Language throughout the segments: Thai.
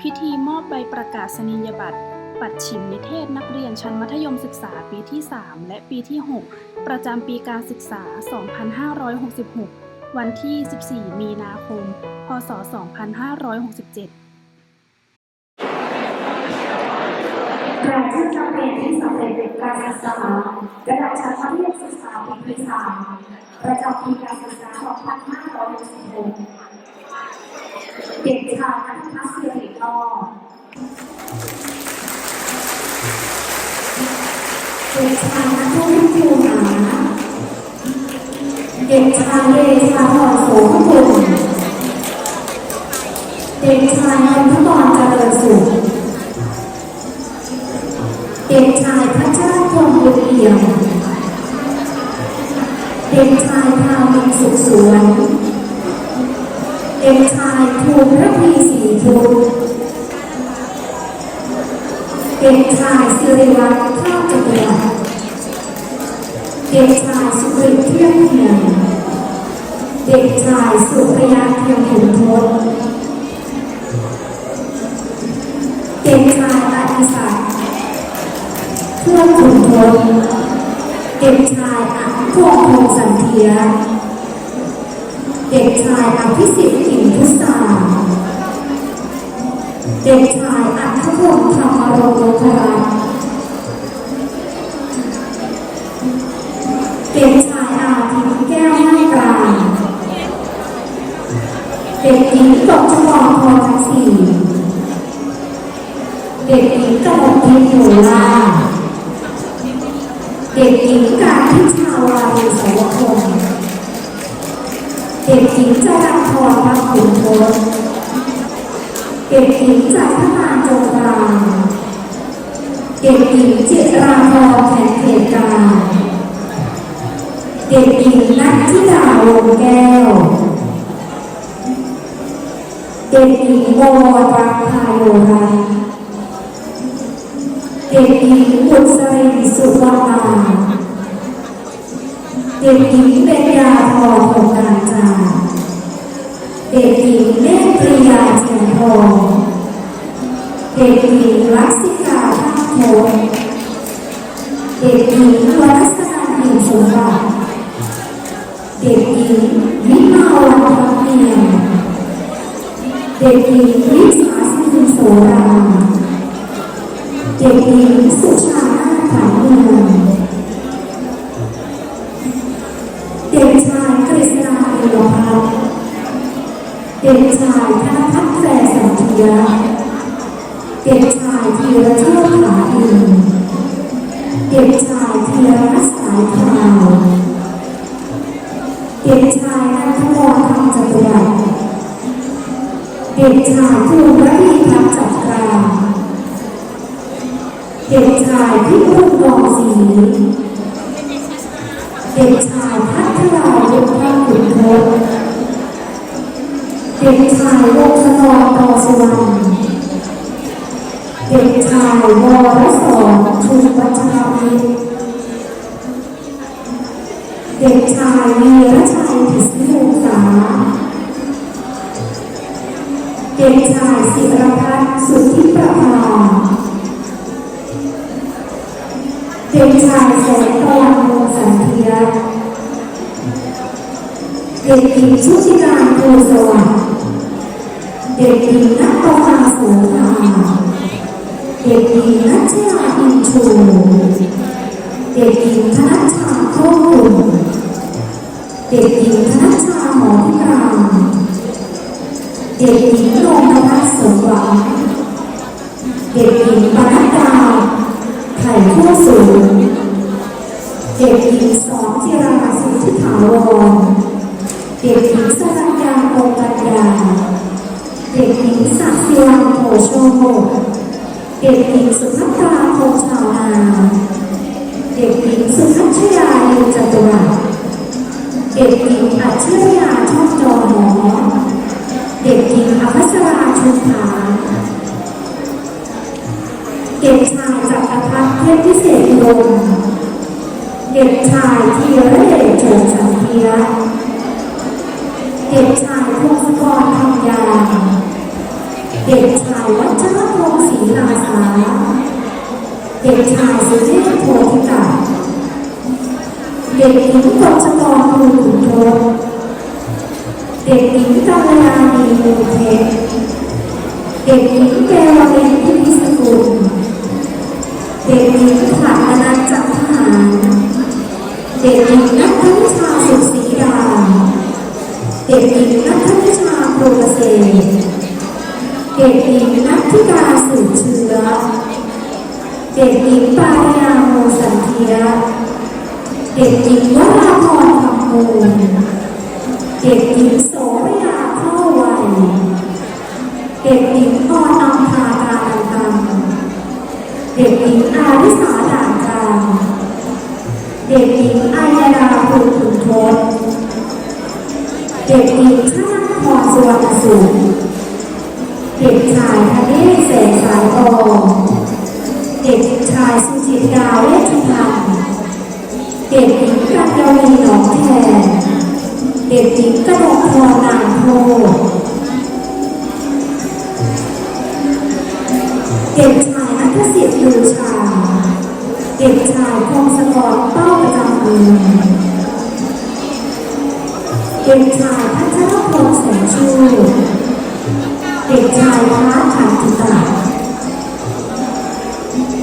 พิธีมอบใบประกาศนียบัตร ปัดฉิมนิเทศนักเรียนชั้นมัธยมศึกษาปีที่ 3 และปีที่ 6 ประจำปีการศึกษา 2566 วันที่ 14 มีนาคม พศ 2567รายชื่อนักเรียนที่สำเร็จการศึกษาระดับชั้นมัธยมศึกษาปีที่สามประจำปีการศึกษา 2566 เด็กชาย กเด็กชายนัทวิทย์จูหาเด็กชายเดชาพรโสมกุลเด็กชายนนทกรเจริญสุขเด็กชายพระเจ้าพรหมบุญเอี่ยมเด็กชายพาวินสุขสวนเด็กชายภูมิระพีศรีพุทธเด็ กชายสิริวัฒน์ข้าวจักรเด็กชายสุริเทียงเทียนเด็กชายสุพยาเทียมขุนทศเด็กชายอดิศักดิ์เพื่อนขุนพลเด็กชายอภิพงษ์พงสันเทียเด็กชายอภิสิทธิ์กิ่งพุทธาเด็กชาย อัครพงษ์ธรรมรงค์โลครัตน์เด็กชายอาทิตแก้วให้กลางเด็กหญิงตกชวพรทักษีเด็กหญิงกมลทิพย์หนูล่าเด็กหญิงการทิชาวารีสวพงศ์เด็กหญิงจรัญพรพักขุนทศเด็กหญิงจันทนา จงกลางเด็กหญิงจิราพรแขนเขตการเด็กหญิงนัทธิดาวงแก้ว เด็กหญิงโมรักพายโยรัตเด็กหญิงบุษรินสุวรรณาเด็กหญิงเบญญาพรของการจาเด็กหญิงเนตรปริยาเทียนทอง เด็กหญิงลักษิกาท่าโพนเด็กหญิงวรัศนาหินสมบัติเด็กหญิงวิมาวันพักเนียมเด็กหญิงวิสาสินโสราเด็กหญิงสุชานาถาเมืองเด็กชายกฤษณาเอวพัฒเด็กชายธนพัฒน์แพรสันติยะ ด็กชายวรสอนชุมวัชรวิเด็กชายวีรชัยพิศนุษาเด็กชายศิรพัฒน์สุทธิประภาเด็กชายแสงตะวันวงสันเทียเด็กหญิงชุติการภูสวัสดิ์เด็กหญิงนัทประภาโสภา เด็กหญิงนัชยาอินชูเด็กหญิงธนัชชาโคกุลเด็กหญิงธนัชชาหมอพิรามเด็กหญิงนงนภัสสมหวังเด็กหญิงปนัดดาไข่คู่สูงเด็กหญิงสองจิราสิทธิถาวรเด็กหญิงสรัญญาโกกัญญาเด็กหญิงสักดิ์ศิลาโถโชโม เด็กหญิงสุภัตราคงชาวนา เด็กชายสุเทพโพธิกาเด็กหญิงกฤษกรภูมิขุนทศเด็กหญิงกาลยานีมูเพชรเด็กหญิงเกวรินทิพิสกุล เด็กหญิงขวัญอนันต์จักรทหาร เด็กหญิงนัทนิชาสุขศรีดา เด็กหญิงนัทนิชาโปรเกษตรเด็กหญิงนัทธิดาสืบเชื้อ เด็กหญิงปารยาโมสันเทียเด็กหญิงวราพรคำมูลเด็กหญิงโสรยาเข้าวัยเด็กหญิงออนอัมพาการตังเด็กหญิงอาริสาด่านกลางเด็กหญิงอายดาภูขุนทศเด็กหญิงชนาพรสวรรณสุข เด็กชายพัชรพงษ์แสงชูเด็กชายพระขันติตา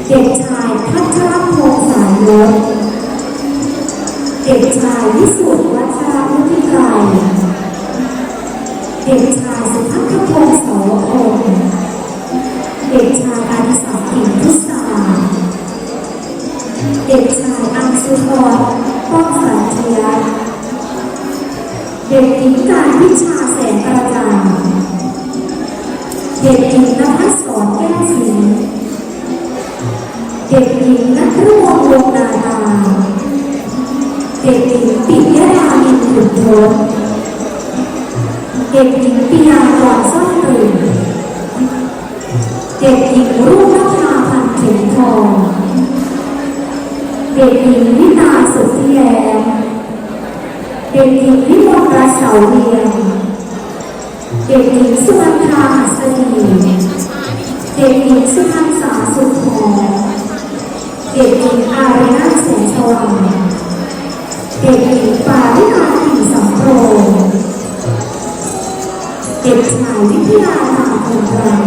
เด็กชายพัชรพงษ์สายรถเด็กชายวิสุทธิ์วัชรวุฒิไกรเด็กชายสุภัทรพงษ์เสาวพ ญิงการวิชาแสงกระจางเด็กหญิงนภัสสรแก้วศรีเด็กหญิงนัทรวงศ์วงนาตาเด็กหญิงปิยดามินขุนทศเด็กหญิงปิยากรสร้อยตื่นเด็กหญิงรุ่งนภาพันธ์เข็มทองเด็กหญิงวิตาสุทธิแย้มเด็กหญิงวิมลรัตน์ เสาเรียงเด็กหญิงสุวรรณาหัสดีเด็กหญิงสุพรรณษาสุขหอมเด็กหญิงอารยนาแสงสว่างเด็กหญิงปารินาถิ่นสำโรงเด็กชายวิทยาธาพงษ์รัง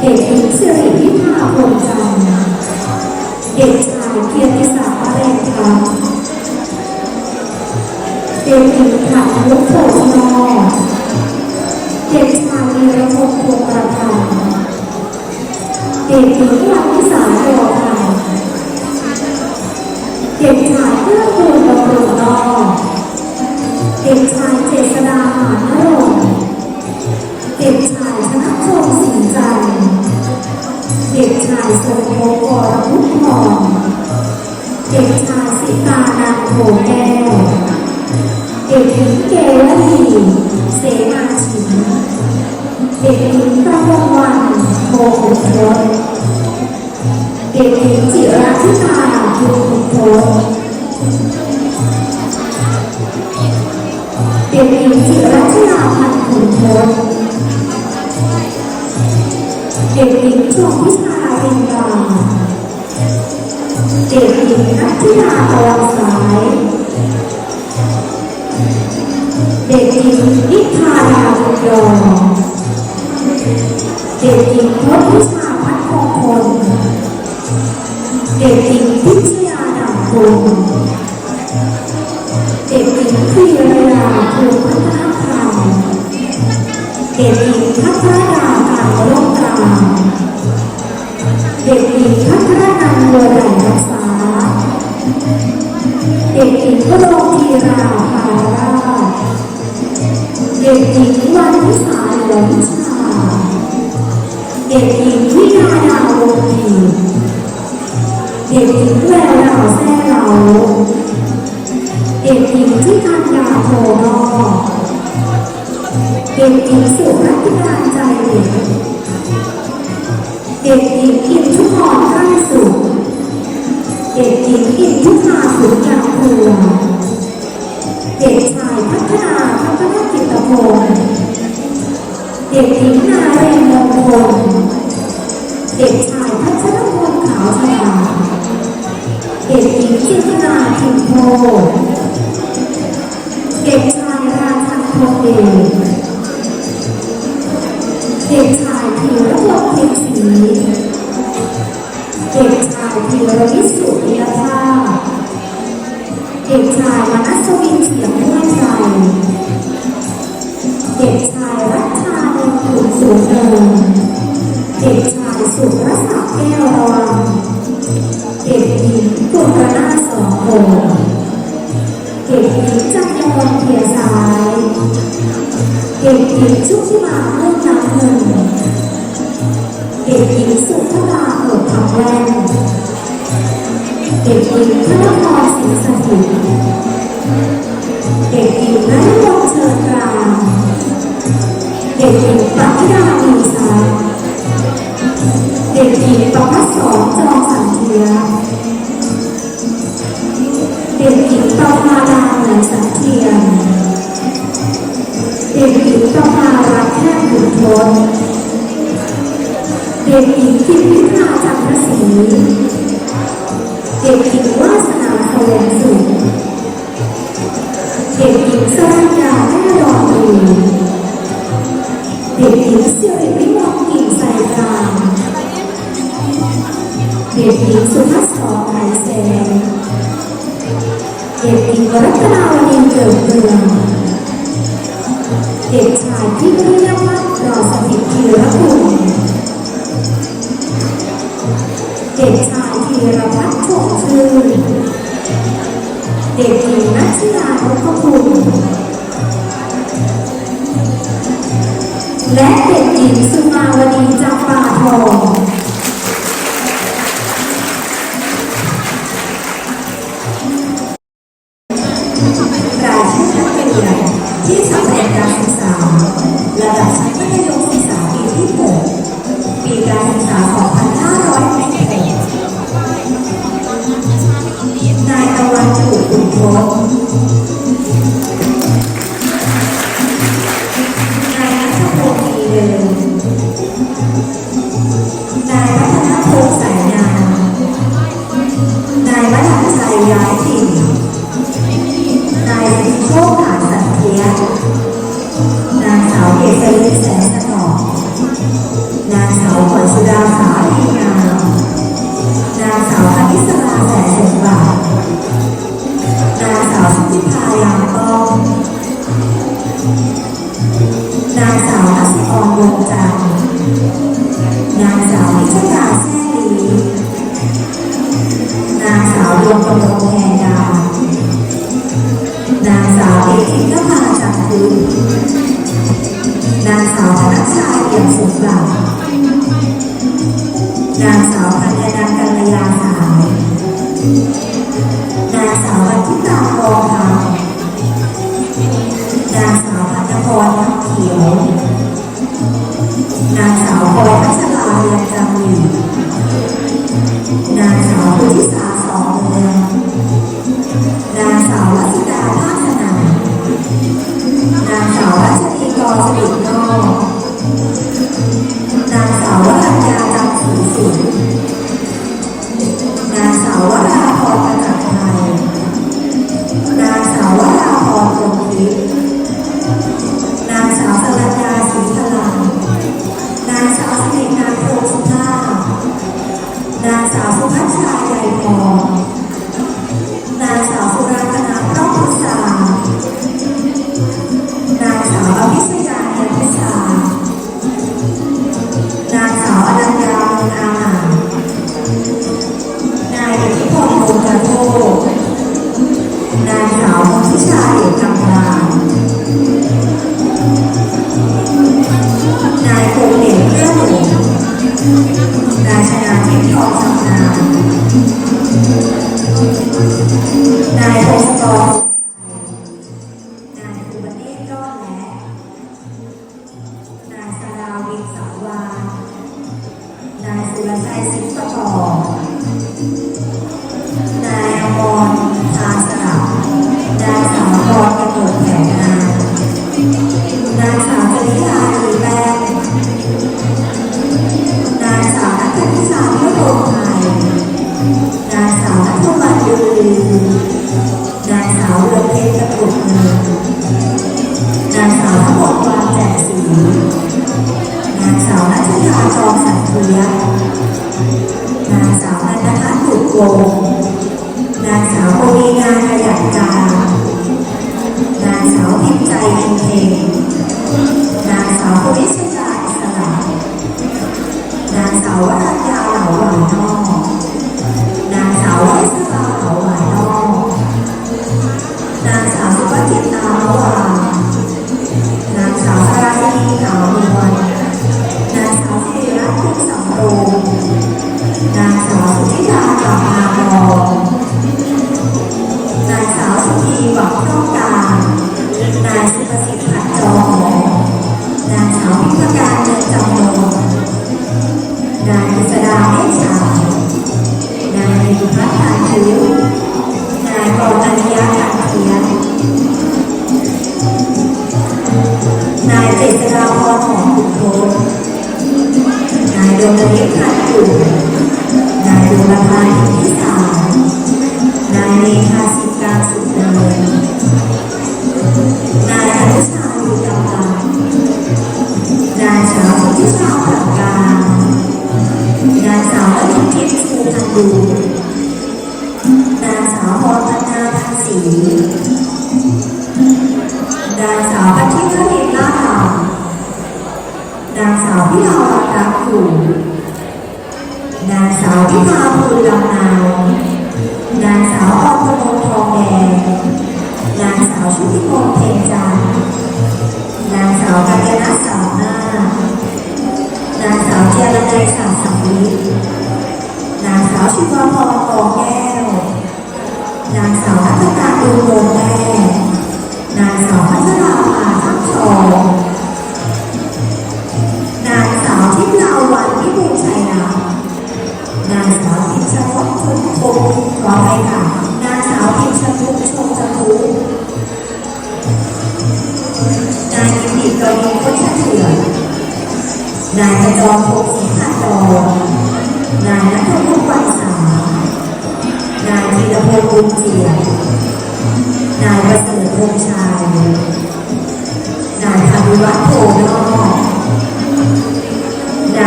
เด็กหญิงสิริวิภาพงจันเด็กชายเกียรติ เด็กหญิงขันลุกโผล่นอเด็กชายวีรพงษ์พวงประพันธ์เด็กหญิงวันวิสาโยธาเด็กชายเพื่อคูณบำรุงนอเด็กชายเจษดาหานรงเด็กชายธนพงศ์สินใจ เด็กชายทรงโมกรพุทธรเด็กชายสิตานันโพแก้ว ด็กหญิงเกวลีเสนาชินเด็กหญิงประพงวันโพขุนทศเด็กหญิงจิราธิตาภูขุนทศเด็กหญิงจิรัชยาพันธ์ขุนทศเด็กหญิงชมพิชารินดาเด็กหญิงนัทธิดาออนสาย เด็กหญิงนิพาดาบุญยอเด็กหญิงพจน์วิชาพัฒน์คงพลเด็กหญิงพิชยาดาคงเด็กหญิงพีรยาภูมิพัฒนธรรมเด็กหญิงพัฒนาการโลกกลางเด็กหญิงพัฒนาการโลกแหล่งรักษา เด็กหญิงพโลธีราภาราเด็กหญิงวันวิสาเหลือวิชาเด็กหญิงวินาดาวงศ์ดีเด็กหญิงแววดาวแซ่เหลาเด็กหญิงที่ทันยาโพนอเด็กหญิงสุรัตนาใจเด็กเด็กหญิงอินทุพรใกล้สุข เด็กหญิงอินทุนาขุนยาภูเด็กชายพัฒนาพัฒนาจิตพงศ์เด็กหญิงนาเรนมงคลเด็กชาย จะยอมเขียซ้ายเด็กหญิงชุติมาเริ่มนับหนึ่งเด็กหญิงสุขมาเปิดขับแรงเด็กหญิงพระนครศรีสถิตเด็กหญิงนัทวงเชิญกลางเด็กหญิงปัทยาดีสาเด็กหญิงประพัสสองจองสังเทีย เด็กหญิงต้องมาลาหลังสังเทียนเด็กหญิงต้องมาลาแค่บุนทนเด็กหญิงที่พิฆาจักรศรีเด็กหญิงวาสนา นางสาวพรพัชราเรือนจำหนึ่ง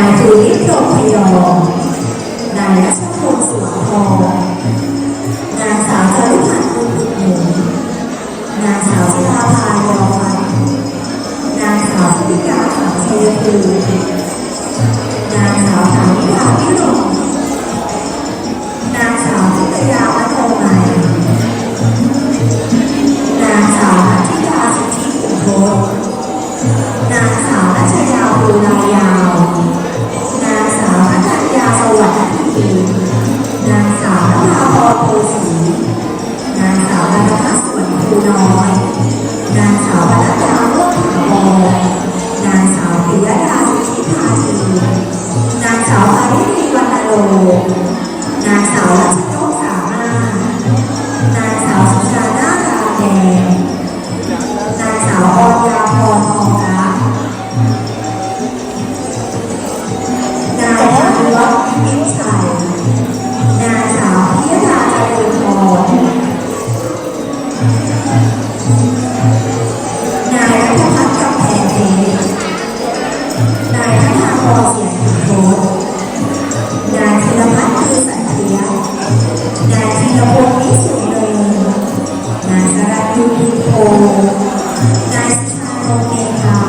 ายจูนิโตพยองนายรัชพงศ์สุวทองนางสาวจารุพันธ์บุติหนุนนางสาวชลาภายอวันนางสาวสุริกาขาวชัยภูนางสาวสาวิกาพิรมนางสาวสิตยาอัฒนใหม่นางสาวสิยาสุทธิขุนทศนางสาวอัชยาภูลายาว นางสาวนาพรโพสีนางสาวรัตนสวนคูน้อย นางสาวรัต Deus.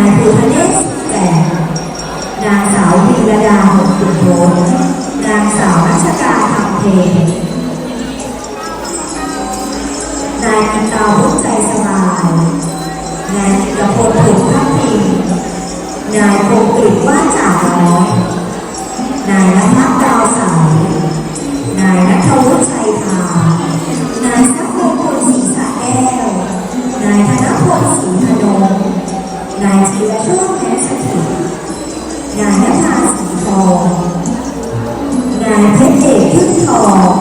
ายภูทะเนศแสงนางสาววีระดาหกขุนโนนางสาวรัชกาทำเทนายอันตาวุฒิใจสบายนายจิตพลผุดพักพิงนายคงกฤษว่าจ่าร้อยนายรัตนดาวสายนายนัทวุฒิใจยพานายสักมงคลศรีสะแก้วนายธนพลศรีธน นายจีวโชคแม้สถิตนายนภาสีทองนายเพชรเอกพึ่งทอง